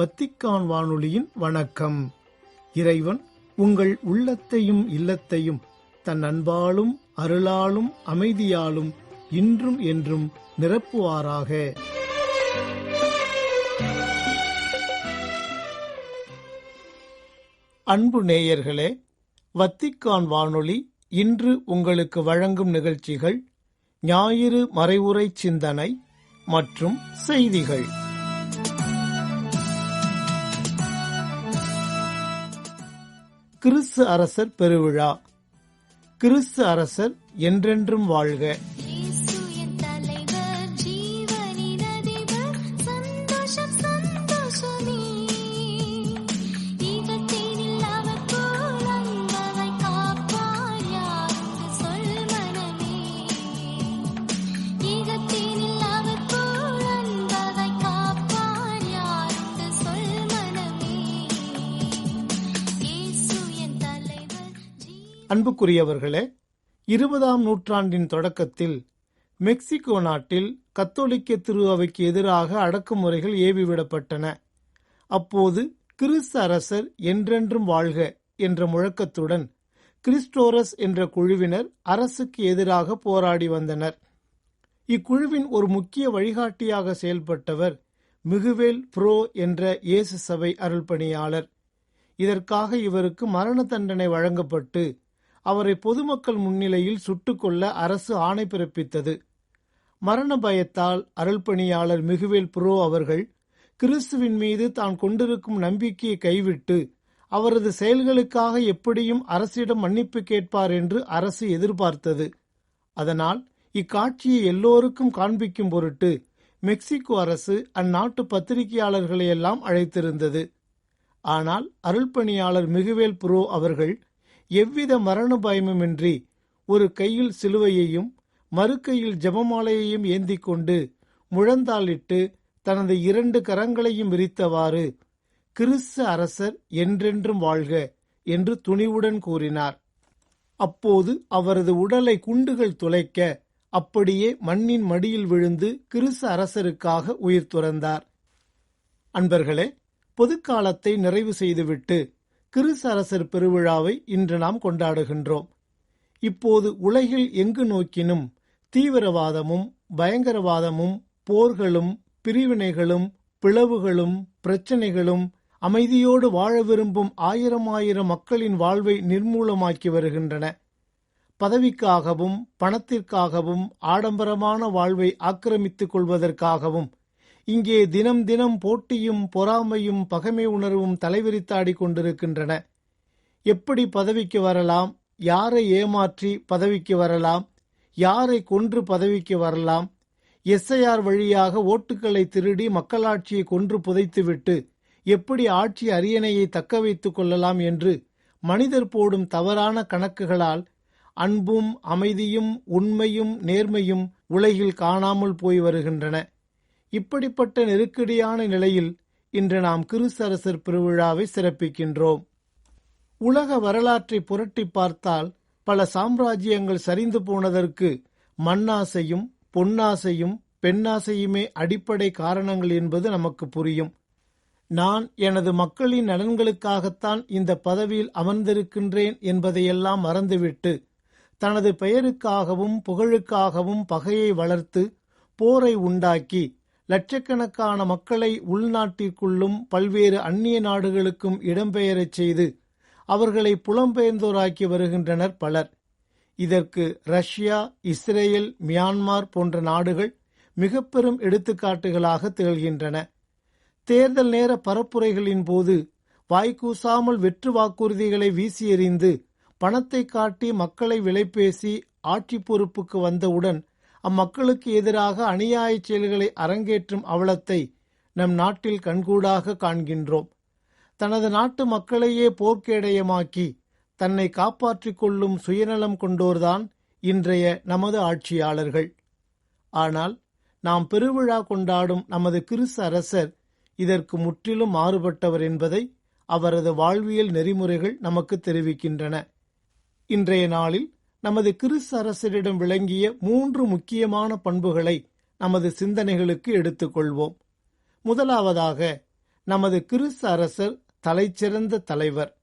Vatican வானொலியின் வணக்கம். இறைவன் உங்கள் உள்ளத்தையும் இல்லத்தையும் தன் அன்பாலும் அருளாலும் அமைதியாலும் இன்றும் என்றும் நிரப்புவாராக. அன்பு நேயர்களே வத்திக்கான் வானொலி இன்று உங்களுக்கு வழங்கும் நிகழ்ச்சிகள் ஞாயிறு மறைவுரை சிந்தனை மற்றும் செய்திகள். கிறிஸ்து அரசர் பெருவிழா. கிறிஸ்து அரசர் என்றென்றும் வாழ்க. அன்புக்குரியவர்களே இருபதாம் நூற்றாண்டின் தொடக்கத்தில் மெக்சிகோ நாட்டில் கத்தோலிக்க திருவைக்கு எதிராக அடக்குமுறைகள் ஏவிவிடப்பட்டன. அப்போது கிறிஸ்து அரசர் என்றென்றும் வாழ்க என்ற முழக்கத்துடன் கிறிஸ்டோரஸ் என்ற குழுவினர் அரசுக்கு எதிராக போராடி வந்தனர். இக்குழுவின் ஒரு முக்கிய வழிகாட்டியாக செயல்பட்டவர் மிகுவேல் புரோ என்ற இயேசு சபை அருள்பணியாளர். இதற்காக இவருக்கு மரண தண்டனை வழங்கப்பட்டு அவரை பொதுமக்கள் முன்னிலையில் சுட்டுக்கொள்ள அரசு ஆணை பிறப்பித்தது. மரண பயத்தால் அருள்பணியாளர் மிகுவேல் புரோ அவர்கள் கிறிஸ்துவின் மீது தான் கொண்டிருக்கும் நம்பிக்கையை கைவிட்டு அவரது செயல்களுக்காக எப்படியும் அரசிடம் மன்னிப்பு கேட்பார் என்று அரசு எதிர்பார்த்தது. அதனால் இக்காட்சியை எல்லோருக்கும் காண்பிக்கும் பொருட்டு மெக்சிகோ அரசு அந்நாட்டு பத்திரிகையாளர்களையெல்லாம் அழைத்திருந்தது. ஆனால் அருள்பணியாளர் மிகுவேல் புரோ அவர்கள் எவ்வித மரண பயமுமின்றி ஒரு கையில் சிலுவையையும் மறு கையில் ஜெபமாலையையும் ஏந்தி கொண்டு முழந்தாளிட்டு தனது இரண்டு கரங்களையும் விரித்தவாறு கிறிஸ்து அரசர் என்றென்றும் வாழ்க என்று துணிவுடன் கூறினார். அப்போது அவரது உடலை குண்டுகள் துளைக்க அப்படியே மண்ணின் மடியில் விழுந்து கிறிஸ்து அரசருக்காக உயிர் துறந்தார். அன்பர்களே பொதுக்காலத்தை நிறைவு செய்துவிட்டு கிறிஸ்து அரசர் பெருவிழாவை இன்று நாம் கொண்டாடுகின்றோம். இப்போது உலகில் எங்கு நோக்கினும் தீவிரவாதமும் பயங்கரவாதமும் போர்களும் பிரிவினைகளும் பிளவுகளும் பிரச்சனைகளும் அமைதியோடு வாழ விரும்பும் ஆயிரம் ஆயிரம் மக்களின் வாழ்வை நிர்மூலமாக்கி வருகின்றன. பதவிக்காகவும் பணத்திற்காகவும் ஆடம்பரமான வாழ்வை ஆக்கிரமித்துக் கொள்வதற்காகவும் இங்கே தினம் தினம் போட்டியும் பொறாமையும் பகைமை உணர்வும் தலைவிரித்தாடி கொண்டிருக்கின்றன எப்படி பதவிக்கு வரலாம்? யாரை ஏமாற்றி பதவிக்கு வரலாம்? யாரை கொன்று பதவிக்கு வரலாம்? எஸ்ஐஆர் வழியாக ஓட்டுகளை திருடி மக்களாட்சியை கொன்று புதைத்துவிட்டு எப்படி ஆட்சி அரியணையை தக்க வைத்துக் கொள்ளலாம் என்று மனிதர் போடும் தவறான கணக்குகளால் அன்பும் அமைதியும் உண்மையும் நேர்மையும் உலகில் காணாமல் போய் வருகின்றன. இப்படிப்பட்ட நெருக்கடியான நிலையில் இன்று நாம் கிறிஸ்தரசர் பெருவிழாவை சிறப்பிக்கின்றோம். உலக வரலாற்றை புரட்டி பார்த்தால் பல சாம்ராஜ்யங்கள் சரிந்து போனதற்கு மண்ணாசையும் பொன்னாசையும் பெண்ணாசையுமே அடிப்படை காரணங்கள் என்பது நமக்கு புரியும். நான் எனது மக்களின் நலன்களுக்காகத்தான் இந்த பதவியில் அமர்ந்திருக்கின்றேன் என்பதையெல்லாம் மறந்துவிட்டு தனது பெயருக்காகவும் புகழுக்காகவும் பகையை வளர்த்து போரை உண்டாக்கி லட்சக்கணக்கான மக்களை உள்நாட்டிற்குள்ளும் பல்வேறு அந்நிய நாடுகளுக்கும் இடம்பெயரச் செய்து அவர்களை புலம்பெயர்ந்தோராக்கி வருகின்றனர் பலர். இதற்கு ரஷ்யா இஸ்ரேல் மியான்மார் போன்ற நாடுகள் மிக பெரும் எடுத்துக்காட்டுகளாக திகழ்கின்றன. தேர்தல் நேர பரப்புரைகளின் போது வாய்க்கூசாமல் வெற்று வாக்குறுதிகளை வீசி எறிந்து பணத்தை காட்டி மக்களை விலைபேசி ஆட்சி பொறுப்புக்கு வந்தவுடன் அம்மக்களுக்கு எதிராக அநியாய செயல்களை அரங்கேற்றும் அவலத்தை நம் நாட்டில் கண்கூடாக காண்கின்றோம். தனது நாட்டு மக்களையே போர்க்கேடயமாக்கி தன்னை காப்பாற்றிக் கொள்ளும் சுயநலம் கொண்டோர்தான் இன்றைய நமது ஆட்சியாளர்கள். ஆனால் நாம் பெருவிழா கொண்டாடும் நமது கிறிஸ்து அரசர் இதற்கு முற்றிலும் மாறுபட்டவர் என்பதை அவரது வாழ்வியல் நெறிமுறைகள் நமக்கு தெரிவிக்கின்றன. இன்றைய நாளில் நமது கிறிஸ்து அரசரிடம் விளங்கிய மூன்று முக்கியமான பண்புகளை நமது சிந்தனைகளுக்கு எடுத்துக்கொள்வோம். முதலாவதாக நமது கிறிஸ்து அரசர் தலைச்சிறந்த தலைவர்.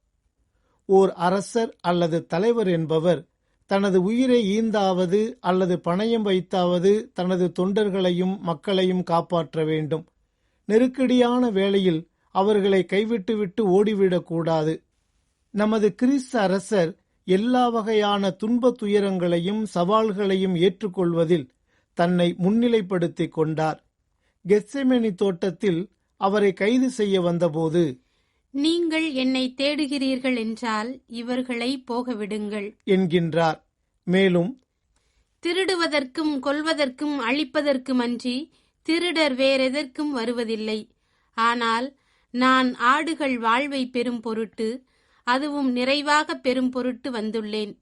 ஓர் அரசர் அல்லது தலைவர் என்பவர் தனது உயிரை ஈந்தாவது அல்லது பணயம் வைத்தாவது தனது தொண்டர்களையும் மக்களையும் காப்பாற்ற வேண்டும். நெருக்கடியான வேளையில் அவர்களை கைவிட்டுவிட்டு ஓடிவிடக்கூடாது. நமது கிறிஸ்து அரசர் எல்லா வகையான துன்ப துயரங்களையும் சவால்களையும் ஏற்றுக்கொள்வதில் தன்னை முன்னிலைப்படுத்திக் கொண்டார். கெத்செமனி தோட்டத்தில் அவரை கைது செய்ய வந்தபோது நீங்கள் என்னை தேடுகிறீர்கள் என்றால் இவர்களை போகவிடுங்கள் என்கின்றார். மேலும் திருடுவதற்கும் கொல்வதற்கும் அழிப்பதற்குமன்றி திருடர் வேறெதற்கும் வருவதில்லை. ஆனால் நான் ஆடுகள் வாழ்வை பெறும் பொருட்டு அதுவும் நிறைவாக பெறும் பொருட்டு வந்துள்ளேன்.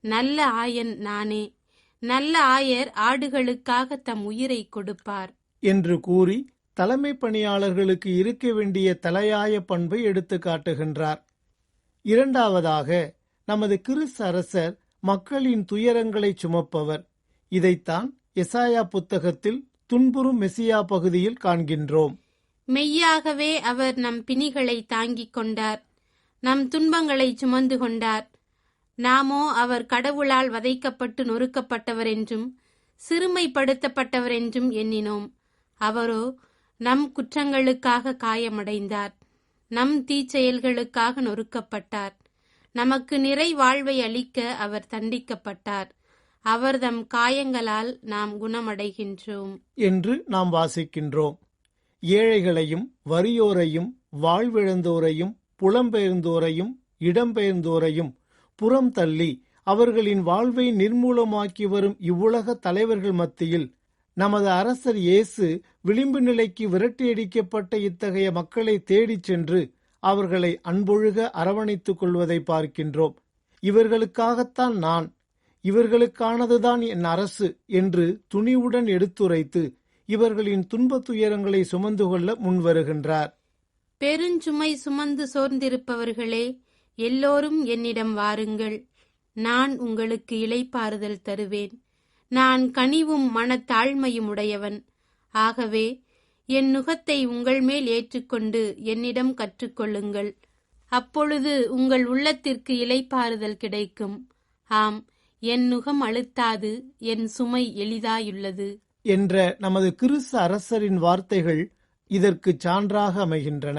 நல்ல ஆயன் நானே. நல்ல ஆயர் ஆடுகளுக்காக தம் உயிரை கொடுப்பார். என்று கூறி தலைமை பணியாளர்களுக்கு இருக்க வேண்டிய தலையாய பண்பை எடுத்து காட்டுகின்றார். இரண்டாவதாக நமது கிறிஸ்து அரசர் மக்களின் துயரங்களை சுமப்பவர். இதைத்தான் எசாயா புத்தகத்தில் துன்புறும் மெசியா பகுதியில் காண்கின்றோம். மெய்யாகவே அவர் நம் பிணிகளை தாங்கிக் கொண்டார். நம் துன்பங்களை சுமந்து கொண்டார். நாமோ அவர் கடவுளால் வதைக்கப்பட்டு நொறுக்கப்பட்டவர் என்றும் சிறுமைப்படுத்தப்பட்டவர் என்றும் எண்ணினோம். அவரோ நம் குற்றங்களுக்காக காயமடைந்தார். நம் தீச்செயல்களுக்காக நொறுக்கப்பட்டார். நமக்கு நிறை வாழ்வை அளிக்க அவர் தண்டிக்கப்பட்டார். அவர் தம் காயங்களால் நாம் குணமடைகின்றோம். என்று நாம் வாசிக்கின்றோம். ஏழைகளையும் வறியோரையும் வாழ்விழந்தோரையும் புலம்பெயர்ந்தோரையும் இடம்பெயர்ந்தோரையும் புறம் தள்ளி அவர்களின் வாழ்வை நிர்மூலமாக்கி வரும் இவ்வுலக தலைவர்கள் மத்தியில் நமது அரசர் இயேசு விளிம்பு நிலைக்கு விரட்டியடிக்கப்பட்ட இத்தகைய மக்களை தேடிச் சென்று அவர்களை அன்பொழுக அரவணைத்துக் கொள்வதை பார்க்கின்றோம். இவர்களுக்காகத்தான் நான் இவர்களுக்கானதுதான் என் அரசு என்று துணிவுடன் எடுத்துரைத்து இவர்களின் துன்பத் துயரங்களை சுமந்து கொள்ள முன்வருகின்றார். பெருஞ்சுமை சுமந்து சோர்ந்திருப்பவர்களே எல்லோரும் என்னிடம் வாருங்கள். நான் உங்களுக்கு இலைப்பாறுதல் தருவேன். நான் கனிவும் மனத்தாழ்மையும் உடையவன். ஆகவே என் நுகத்தை உங்கள் மேல் ஏற்றுக்கொண்டு என்னிடம் கற்றுக்கொள்ளுங்கள். அப்பொழுது உங்கள் உள்ளத்திற்கு இலைப்பாறுதல் கிடைக்கும். ஆம் என் நுகம் அழுத்தாது என் சுமை எளிதாயுள்ளது. என்ற நமது கிறிஸ்து அரசரின் வார்த்தைகள் இதற்கு சான்றாக அமைகின்றன.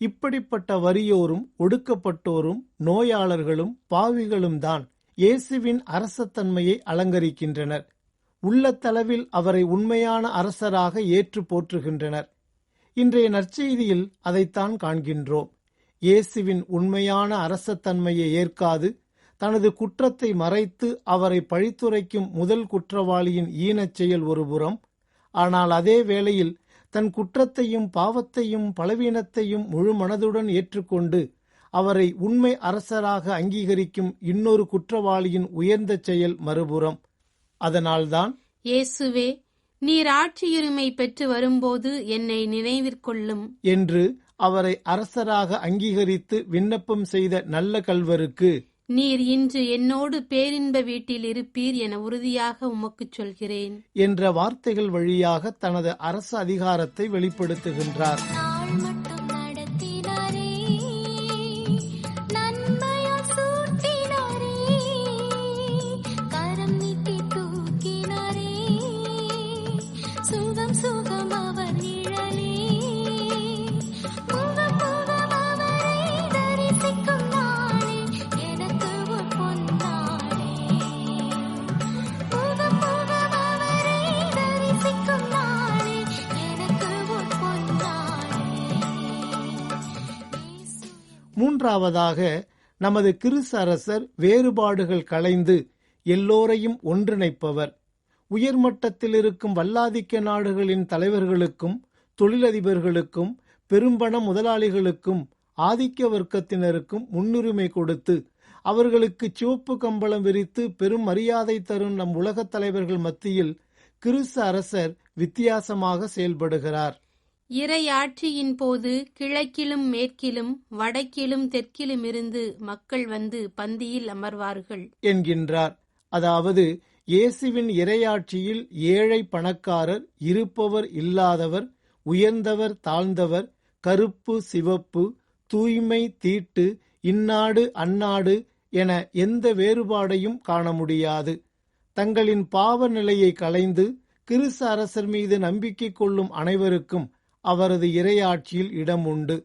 இப்படிப்பட்ட வறியோரும் ஒடுக்கப்பட்டோரும் நோயாளர்களும் பாவிகளும் தான் இயேசுவின் அரசத்தன்மையை அலங்கரிக்கின்றனர். உள்ளத்தளவில் அவரை உண்மையான அரசராக ஏற்று போற்றுகின்றனர். இன்றைய நற்செய்தியில் அதைத்தான் காண்கின்றோம். இயேசுவின் உண்மையான அரசத்தன்மையை ஏற்காது தனது குற்றத்தை மறைத்து அவரை பழித்துரைக்கும் முதல் குற்றவாளியின் ஈனச் செயல் ஒருபுறம் ஆனால் அதே வேளையில் தன் குற்றத்தையும் பாவத்தையும் பலவீனத்தையும் முழு மனதுடன் ஏற்றுக்கொண்டு அவரை உண்மை அரசராக அங்கீகரிக்கும் இன்னொரு குற்றவாளியின் உயர்ந்த செயல் மறுபுறம். அதனால்தான் இயேசுவே நீர் ஆட்சியுரிமை பெற்று வரும்போது என்னை நினைவிற்கொள்ளும். என்று அவரை அரசராக அங்கீகரித்து விண்ணப்பம் செய்த நல்ல கல்வருக்கு நீர் இன்று என்னோடு பேரின்ப வீட்டில் இருப்பீர் என உறுதியாக உமக்குச் சொல்கிறேன். என்ற வார்த்தைகள் வழியாக தனது அரசு அதிகாரத்தை வெளிப்படுத்துகின்றார். மூன்றாவதாக நமது கிறிஸ் அரசர் வேறுபாடுகள் களைந்து எல்லோரையும் ஒன்றிணைப்பவர். உயர்மட்டத்தில் இருக்கும் வல்லாதிக்க நாடுகளின் தலைவர்களுக்கும் தொழிலதிபர்களுக்கும் பெரும்பண முதலாளிகளுக்கும் ஆதிக்க வர்க்கத்தினருக்கும் முன்னுரிமை கொடுத்து அவர்களுக்கு சிவப்பு கம்பளம் விரித்து பெரும் மரியாதை தரும் நம் உலகத் தலைவர்கள் மத்தியில் கிறிஸ்து அரசர் வித்தியாசமாக செயல்படுகிறார். இறையாட்சியின் போது கிழக்கிலும் மேற்கிலும் வடக்கிலும் தெற்கிலும் இருந்து மக்கள் வந்து பந்தியில் அமர்வார்கள். என்கின்றார். அதாவது இயேசுவின் இறையாட்சியில் ஏழை பணக்காரர் இருப்பவர் இல்லாதவர் உயர்ந்தவர் தாழ்ந்தவர் கருப்பு சிவப்பு தூய்மை தீட்டு இந்நாடு அந்நாடு என எந்த வேறுபாடையும் காண முடியாது. தங்களின் பாவ நிலையை களைந்து கிறிஸ்து அரசர் மீது நம்பிக்கை கொள்ளும் அனைவருக்கும் அவரது இறையாட்சியில் இடம் உண்டு.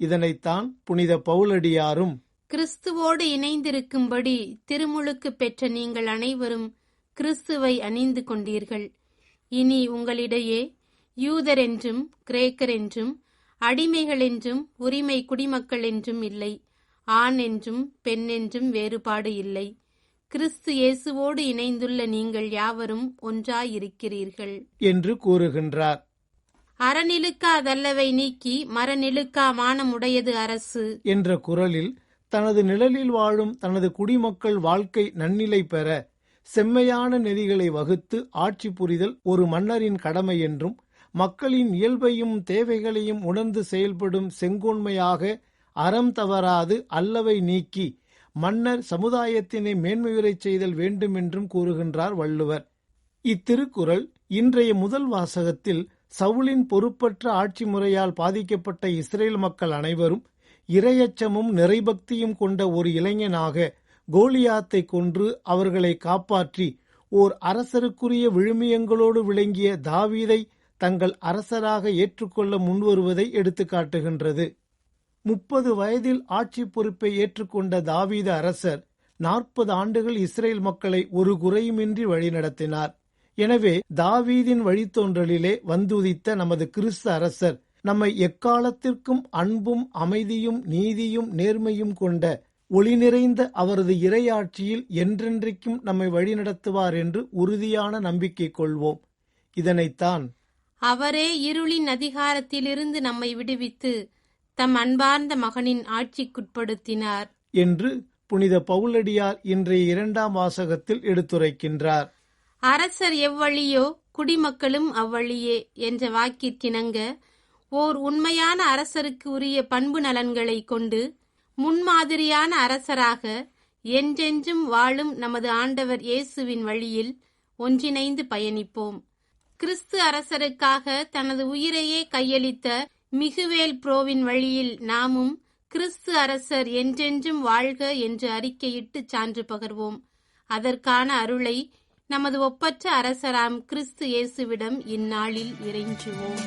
இதனைத்தான் புனித பவுலடியாரும் கிறிஸ்துவோடு இணைந்திருக்கும்படி திருமுழுக்கு பெற்ற நீங்கள் அனைவரும் கிறிஸ்துவை அணிந்து கொண்டீர்கள். இனி உங்களிடையே யூதர் என்றும் கிரேக்கர் என்றும் அடிமைகள் என்றும் உரிமை குடிமக்கள் என்றும் இல்லை. ஆண் என்றும் பெண் என்றும் வேறுபாடு இல்லை. கிறிஸ்து இயேசுவோடு இணைந்துள்ள நீங்கள் யாவரும் ஒன்றாயிருக்கிறீர்கள். என்று கூறுகின்றார். அறநிலுக்கா அறநிலுக்காதல்லவை நீக்கி மரநிலுக்கா மானமுடையது அரசு. என்ற குரலில் தனது நிழலில் வாழும் தனது குடிமக்கள் வாழ்க்கை நன்னிலை பெற செம்மையான நெறிகளை வகுத்து ஆட்சி புரிதல் ஒரு மன்னரின் கடமை என்றும் மக்களின் இயல்பையும் தேவைகளையும் உணர்ந்து செயல்படும் செங்கோன்மையாக அறம் தவறாது அல்லவை நீக்கி மன்னர் சமுதாயத்தினை மேன்மையுறச் செய்தல் வேண்டுமென்றும் கூறுகின்றார் வள்ளுவர். இத்திருக்குறள் இன்றைய முதல் வாசகத்தில் சவுலின் பொறுப்பற்ற ஆட்சி முறையால் பாதிக்கப்பட்ட இஸ்ரேல் மக்கள் அனைவரும் இரையச்சமும் நிறைபக்தியும் கொண்ட ஒரு இளைஞனாக கோலியாத்தை கொன்று அவர்களை காப்பாற்றி ஓர் அரசருக்குரிய விழுமியங்களோடு விளங்கிய தாவீதை தங்கள் அரசராக ஏற்றுக்கொள்ள முன்வருவதை எடுத்துக்காட்டுகின்றது. முப்பது வயதில் ஆட்சி பொறுப்பை ஏற்றுக்கொண்ட தாவீத அரசர் நாற்பது ஆண்டுகள் இஸ்ரேல் மக்களை ஒரு குறையுமின்றி வழிநடத்தினார். எனவே தாவீதின் வழித்தோன்றலிலே வந்துதித்த நமது கிறிஸ்து அரசர் நம்மை எக்காலத்திற்கும் அன்பும் அமைதியும் நீதியும் நேர்மையும் கொண்ட ஒளி நிறைந்த அவரது இறையாட்சியில் என்றென்றைக்கும் நம்மை வழிநடத்துவார் என்று உறுதியான நம்பிக்கை கொள்வோம். இதனைத்தான் அவரே இருளின் அதிகாரத்திலிருந்து நம்மை விடுவித்து தம் அன்பார்ந்த மகனின் ஆட்சிக்குட்படுத்தினார். என்று புனித பவுலடியார் இன்றைய இரண்டாம் வாசகத்தில் எடுத்துரைக்கின்றார். அரசர் எவ்வழியோ குடிமக்களும் அவ்வழியே என்ற வாக்கிற்கிணங்க ஓர் உண்மையான அரசருக்கு உரிய பண்பு நலன்களை கொண்டு முன்மாதிரியான அரசராக என்றென்றும் வாழும் நமது ஆண்டவர் இயேசுவின் வழியில் ஒன்றிணைந்து பயணிப்போம். கிறிஸ்து அரசருக்காக தனது உயிரையே கையளித்த மிகுவேல் புரோவின் வழியில் நாமும் கிறிஸ்து அரசர் என்றென்றும் வாழ்க என்று அறிக்கையிட்டு சான்று பகர்வோம். அதற்கான அருளை நமது ஒப்பற்ற அரசராம் கிறிஸ்து இயேசுவிடம் இந்நாளில் இறைஞ்சுவோம்.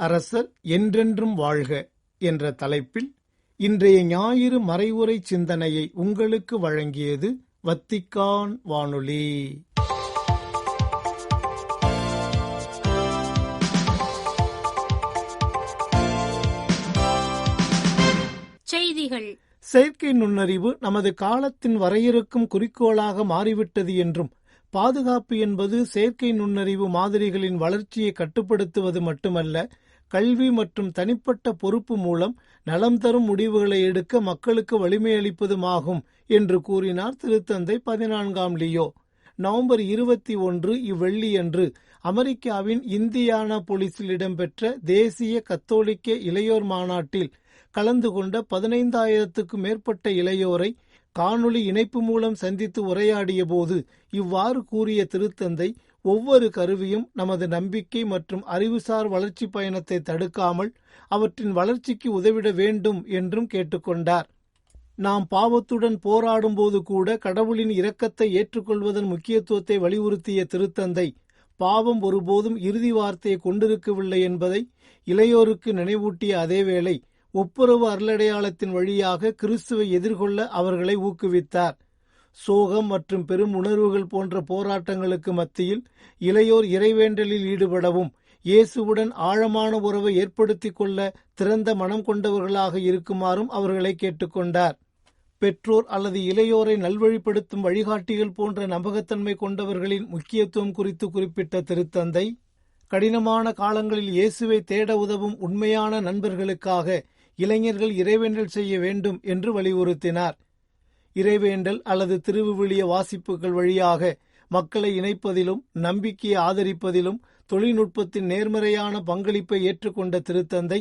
அரசர் என்றென்றும் வாழ்க என்ற தலைப்பில் இன்றைய ஞாயிறு மறைவுரை சிந்தனையை உங்களுக்கு வழங்கியது வத்திக்கான் வானொலி. செய்திகள். செயற்கை நுண்ணறிவு நமது காலத்தின் வரையறுக்கும் குறிக்கோளாக மாறிவிட்டது என்றும் பாதுகாப்பு என்பது செயற்கை நுண்ணறிவு மாதிரிகளின் வளர்ச்சியை கட்டுப்படுத்துவது மட்டுமல்ல கல்வி மற்றும் தனிப்பட்ட பொறுப்பு மூலம் நலம் தரும் முடிவுகளை எடுக்க மக்களுக்கு வலிமையளிப்பதுமாகும் என்று கூறினார் திருத்தந்தை பதினான்காம் லியோ. நவம்பர் இருபத்தி ஒன்று இவ்வெள்ளியன்று அமெரிக்காவின் இந்தியானா போலீஸில் இடம்பெற்ற தேசிய கத்தோலிக்க இளையோர் மாநாட்டில் கலந்து கொண்ட பதினைந்தாயிரத்துக்கும் மேற்பட்ட இளையோரை காணொளி இணைப்பு மூலம் சந்தித்து உரையாடிய போது இவ்வாறு கூறிய திருத்தந்தை ஒவ்வொரு கருவியும் நமது நம்பிக்கை மற்றும் அறிவுசார் வளர்ச்சி பயணத்தை தடுக்காமல் அவற்றின் வளர்ச்சிக்கு உதவிட வேண்டும் என்றும் கேட்டுக்கொண்டார். நாம் பாவத்துடன் போராடும்போது கூட கடவுளின் இரக்கத்தை ஏற்றுக்கொள்வதன் முக்கியத்துவத்தை வலியுறுத்திய திருத்தந்தை பாவம் ஒருபோதும் இறுதி வார்த்தையை கொண்டிருக்கவில்லை என்பதை இளையோருக்கு நினைவூட்டிய அதேவேளை ஒப்புரவு அருளடையாளத்தின் வழியாக கிறிஸ்துவை எதிர்கொள்ள அவர்களை ஊக்குவித்தார். சோகம் மற்றும் பெரும் உணர்வுகள் போன்ற போராட்டங்களுக்கு மத்தியில் இளையோர் இறைவேண்டலில் ஈடுபடவும் இயேசுவுடன் ஆழமான உறவை ஏற்படுத்திக் கொள்ள திறந்த மனம் கொண்டவர்களாக இருக்குமாறும் அவர்களை கேட்டுக்கொண்டார். பெற்றோர் அல்லது இளையோரை நல்வழிப்படுத்தும் வழிகாட்டிகள் போன்ற நம்பகத்தன்மை கொண்டவர்களின் முக்கியத்துவம் குறித்து குறிப்பிட்ட திருத்தந்தை கடினமான காலங்களில் இயேசுவை தேட உதவும் உண்மையான நண்பர்களுக்காக இளைஞர்கள் இறைவேண்டல் செய்ய வேண்டும் என்று வலியுறுத்தினார். இறைவேண்டல் அல்லது திருவிவிலிய வாசிப்புகள் வழியாக மக்களை இணைப்பதிலும் நம்பிக்கையை ஆதரிப்பதிலும் தொழில்நுட்பத்தின் நேர்மறையான பங்களிப்பை ஏற்றுக்கொண்ட திருத்தந்தை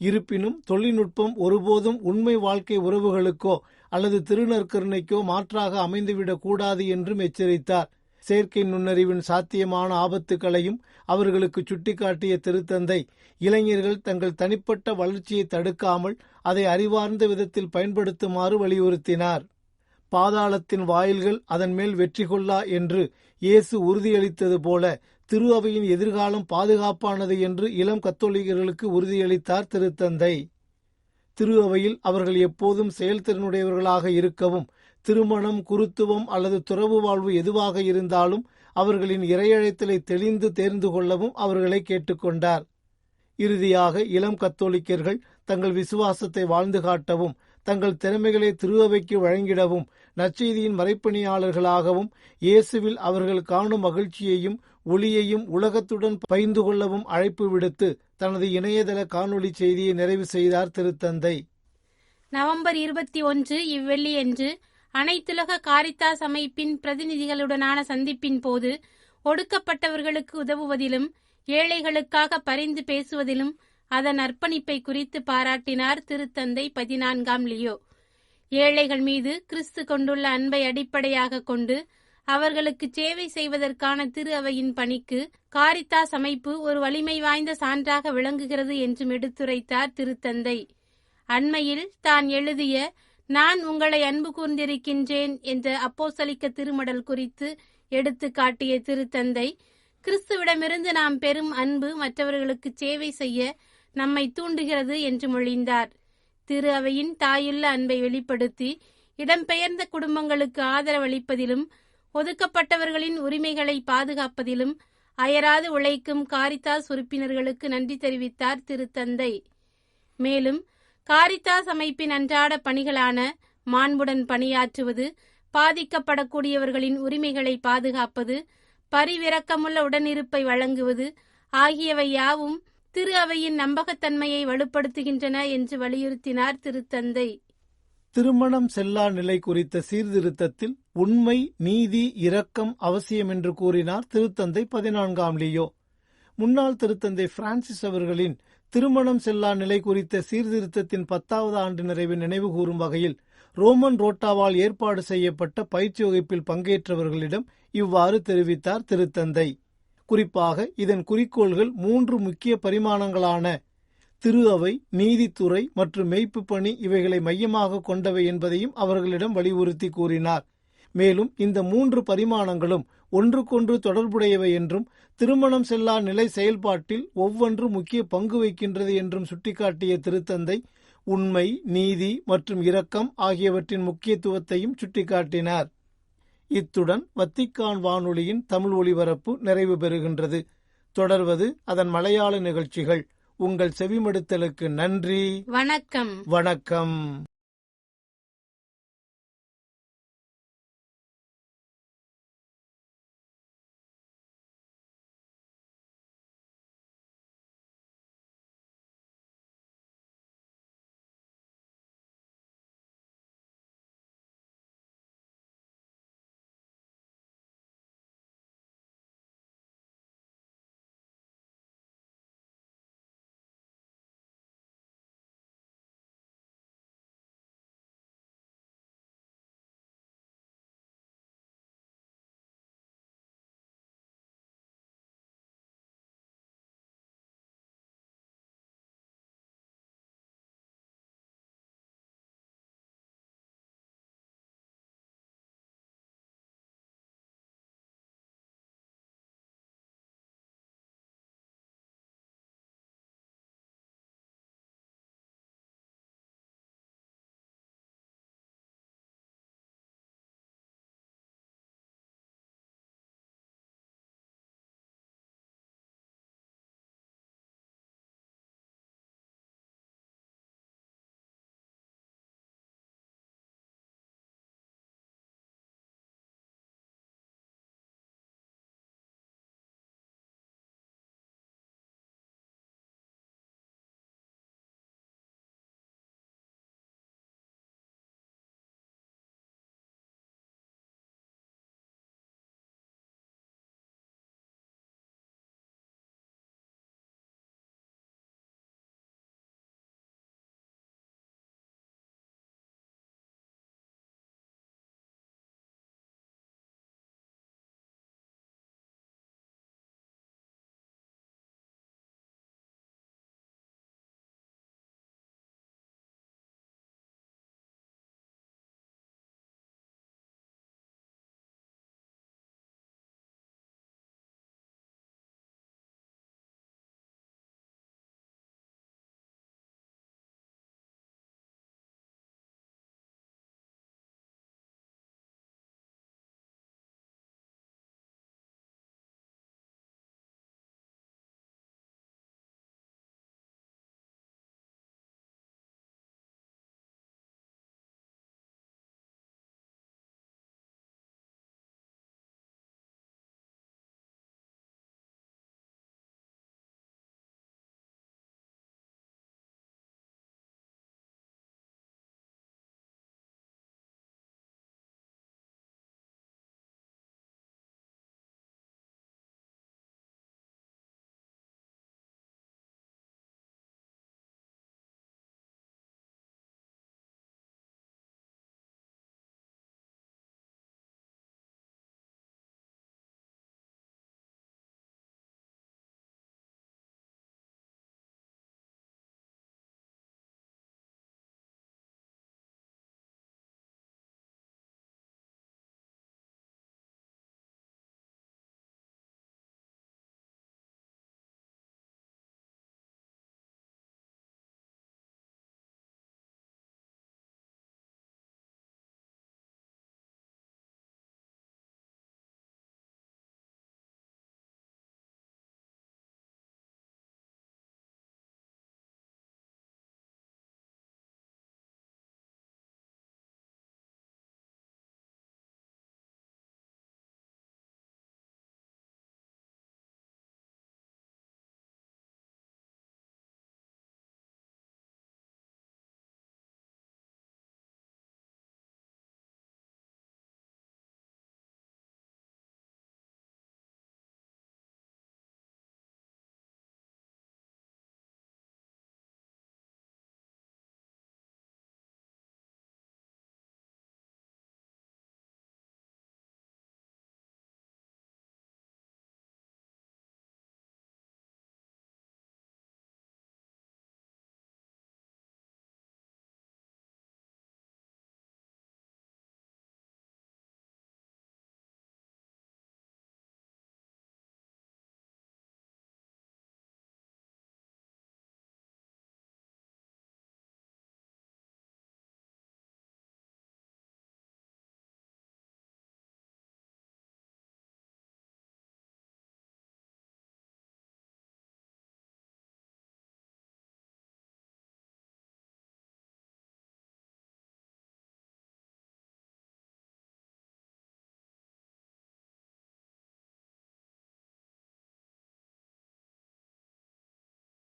இருப்பினும் தொழில்நுட்பம் ஒருபோதும் உண்மை வாழ்க்கை உறவுகளுக்கோ அல்லது திருநற்கருணைக்கோ மாற்றாக அமைந்துவிடக் கூடாது என்றும் எச்சரித்தார். செயற்கை நுண்ணறிவின் சாத்தியமான ஆபத்துக்களையும் அவர்களுக்கு சுட்டிக்காட்டிய திருத்தந்தை இளைஞர்கள் தங்கள் தனிப்பட்ட வளர்ச்சியை தடுக்காமல் அதை அறிவார்ந்த விதத்தில் பயன்படுத்துமாறு வலியுறுத்தினார். பாதாளத்தின் வாயில்கள் அதன் மேல் வெற்றி கொள்ளா என்று இயேசு உறுதியளித்தது போல திரு அவையின் எதிர்காலம் பாதுகாப்பானது என்று இளம் கத்தோலிகர்களுக்கு உறுதியளித்தார் திருத்தந்தை. திரு அவையில் அவர்கள் எப்போதும் செயல்திறனுடையவர்களாக இருக்கவும் திருமணம் குருத்துவம் அல்லது துறவு வாழ்வு எதுவாக இருந்தாலும் அவர்களின் இறையழைத்தலை தெளிந்து தேர்ந்து கொள்ளவும் அவர்களை கேட்டுக்கொண்டார். இறுதியாக இளம் கத்தோலிக்கர்கள் தங்கள் விசுவாசத்தை வாழ்ந்து காட்டவும் தங்கள் திறமைகளை திருவவைக்கு வழங்கிடவும் நற்செய்தியின் மறைப்பணியாளர்களாகவும் இயேசுவில் அவர்கள் காணும் மகிழ்ச்சியையும் ஒளியையும் உலகத்துடன் பகிர்ந்து கொள்ளவும் அழைப்பு விடுத்து தனது இணையதள காணொலி செய்தியை நிறைவு செய்தார் திருத்தந்தை. நவம்பர் இருபத்தி ஒன்று இவ்வெள்ளியன்று அனைத்துலக காரித்தாஸ் அமைப்பின் பிரதிநிதிகளுடனான சந்திப்பின் போது ஒடுக்கப்பட்டவர்களுக்கு உதவுவதிலும் ஏழைகளுக்காக பரிந்து பேசுவதிலும் அதன் அர்ப்பணிப்பை குறித்து பாராட்டினார் திருத்தந்தை பதினான்காம் லியோ. ஏழைகள் மீது கிறிஸ்து கொண்டுள்ள அன்பை அடிப்படையாக கொண்டு அவர்களுக்கு சேவை செய்வதற்கான திரு அவையின் பணிக்கு காரித்தாஸ் அமைப்பு ஒரு வலிமை வாய்ந்த சான்றாக விளங்குகிறது என்றும் எடுத்துரைத்தார் திருத்தந்தை. அண்மையில் தான் எழுதிய நான் உங்களை அன்பு கூர்ந்திருக்கின்றேன் என்ற அப்போசலிக்க திருமடல் குறித்து எடுத்து காட்டிய திருத்தந்தை கிறிஸ்துவிடமிருந்து நாம் பெறும் அன்பு மற்றவர்களுக்கு சேவை செய்ய நம்மை தூண்டுகிறது என்று மொழிந்தார். திரு அவையின் தாயுள்ள அன்பை வெளிப்படுத்தி இடம்பெயர்ந்த குடும்பங்களுக்கு ஆதரவளிப்பதிலும் ஒதுக்கப்பட்டவர்களின் உரிமைகளை பாதுகாப்பதிலும் அயராது உழைக்கும் காரித்தாஸ் உறுப்பினர்களுக்கு நன்றி தெரிவித்தார் திருத்தந்தை மேலும் காரித்தாஸ் அமைப்பின் அன்றாட பணிகளான மாண்புடன் பணியாற்றுவது பாதிக்கப்படக்கூடியவர்களின் உரிமைகளை பாதுகாப்பது பரிவிரக்கமுள்ள உடனிருப்பை வழங்குவது ஆகியவை யாவும் திரு அவையின் நம்பகத்தன்மையை வலுப்படுத்துகின்றன என்று வலியுறுத்தினார் திருத்தந்தை. திருமணம் செல்லா நிலை குறித்த சீர்திருத்தத்தில் உண்மை நீதி இரக்கம் அவசியம் என்று கூறினார் திருத்தந்தை பதினான்காம் லியோ. முன்னாள் திருத்தந்தை பிரான்சிஸ் அவர்களின் திருமணம் செல்லா நிலை குறித்த சீர்திருத்தத்தின் பத்தாவது ஆண்டு நிறைவு நினைவு கூறும் வகையில் ரோமன் ரோட்டாவால் ஏற்பாடு செய்யப்பட்ட பயிற்சி வகுப்பில் பங்கேற்றவர்களிடம் இவ்வாறு தெரிவித்தார் திருத்தந்தை. குறிப்பாக இதன் குறிக்கோள்கள் மூன்று முக்கிய பரிமாணங்களான திரு அவை நீதித்துறை மற்றும் மெய்ப்பு பணி இவைகளை மையமாக கொண்டவை என்பதையும் அவர்களிடம் வலியுறுத்தி கூறினார். மேலும் இந்த மூன்று பரிமாணங்களும் ஒன்றுக்கொன்று தொடர்புடையவை என்றும் திருமணம் செல்லா நிலை செயல்பாட்டில் ஒவ்வொன்று முக்கிய பங்கு வகிக்கின்றது என்றும் சுட்டிக்காட்டிய திருத்தந்தை உண்மை நீதி மற்றும் இரக்கம் ஆகியவற்றின் முக்கியத்துவத்தையும் சுட்டிக்காட்டினார். இத்துடன் வத்திக்கான் வானொலியின் தமிழ் ஒலிபரப்பு நிறைவு பெறுகின்றது. தொடர்வது அதன் மலையாள நிகழ்ச்சிகள். உங்கள் செவிமடுத்தலுக்கு நன்றி. வணக்கம். வணக்கம்.